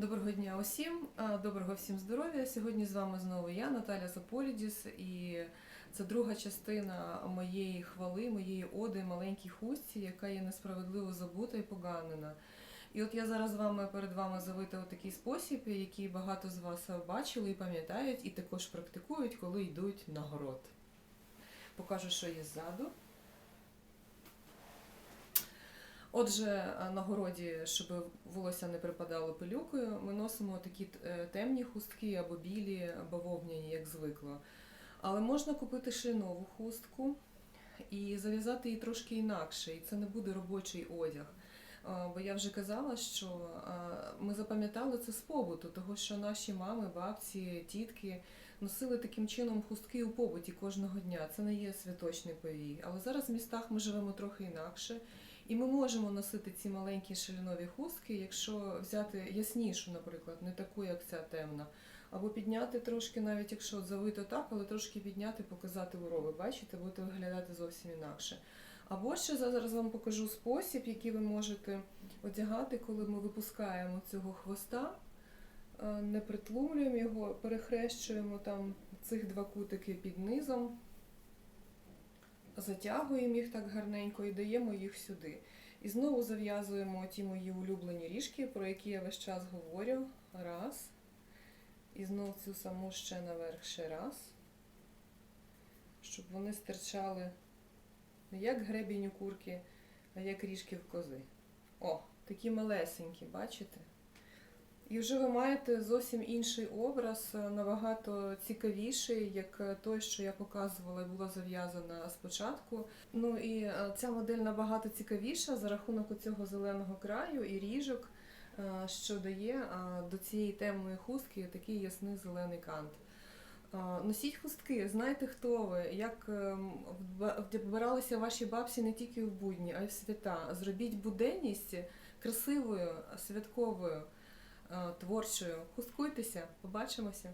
Доброго дня усім, доброго всім здоров'я. Сьогодні з вами знову я, Наталя Заполідіс, і це друга частина моєї хвали, моєї оди маленькій хустці, яка є несправедливо забута і поганена. І от я зараз з вами перед вами завита у такий спосіб, який багато з вас бачили і пам'ятають, і також практикують, коли йдуть на город. Покажу, що є ззаду. Отже, на городі, щоб волосся не припадало пилюкою, ми носимо такі е, темні хустки або білі, або вовняні, як звикло. Але можна купити ще нову хустку і зав'язати її трошки інакше, і це не буде робочий одяг. Бо я вже казала, що ми запам'ятали це з побуту, того що наші мами, бабці, тітки носили таким чином хустки у побуті кожного дня. Це не є святочний повій. Але зараз в містах ми живемо трохи інакше. І ми можемо носити ці маленькі шалінові хустки, якщо взяти яснішу, наприклад, не таку, як ця темна. Або підняти трошки, навіть якщо завито так, але трошки підняти, показати урови. Бачите, будете виглядати зовсім інакше. Або ще зараз вам покажу спосіб, який ви можете одягати, коли ми випускаємо цього хвоста, е, не притлумлюємо його, перехрещуємо там цих два кутики під низом затягуємо їх так гарненько і даємо їх сюди. І знову зав'язуємо ті мої улюблені ріжки, про які я весь час говорю. Раз. І знову цю саму ще наверх ще раз. Щоб вони стирчали не як гребінь у курки, а як ріжки в кози. О, такі малесенькі, бачите? І вже ви маєте зовсім інший образ, е, набагато цікавіший, як е, той, що я показувала була зав'язана спочатку. Ну і е, ця модель набагато цікавіша за рахунок цього зеленого краю і ріжок, що дає до цієї темної хустки такий ясний зелений кант. Носіть хустки, знайте, хто ви, як вбиралися ваші бабці не тільки в будні, а й в свята. Зробіть буденність красивою, святковою, творчою. хускуйтеся, побачимося.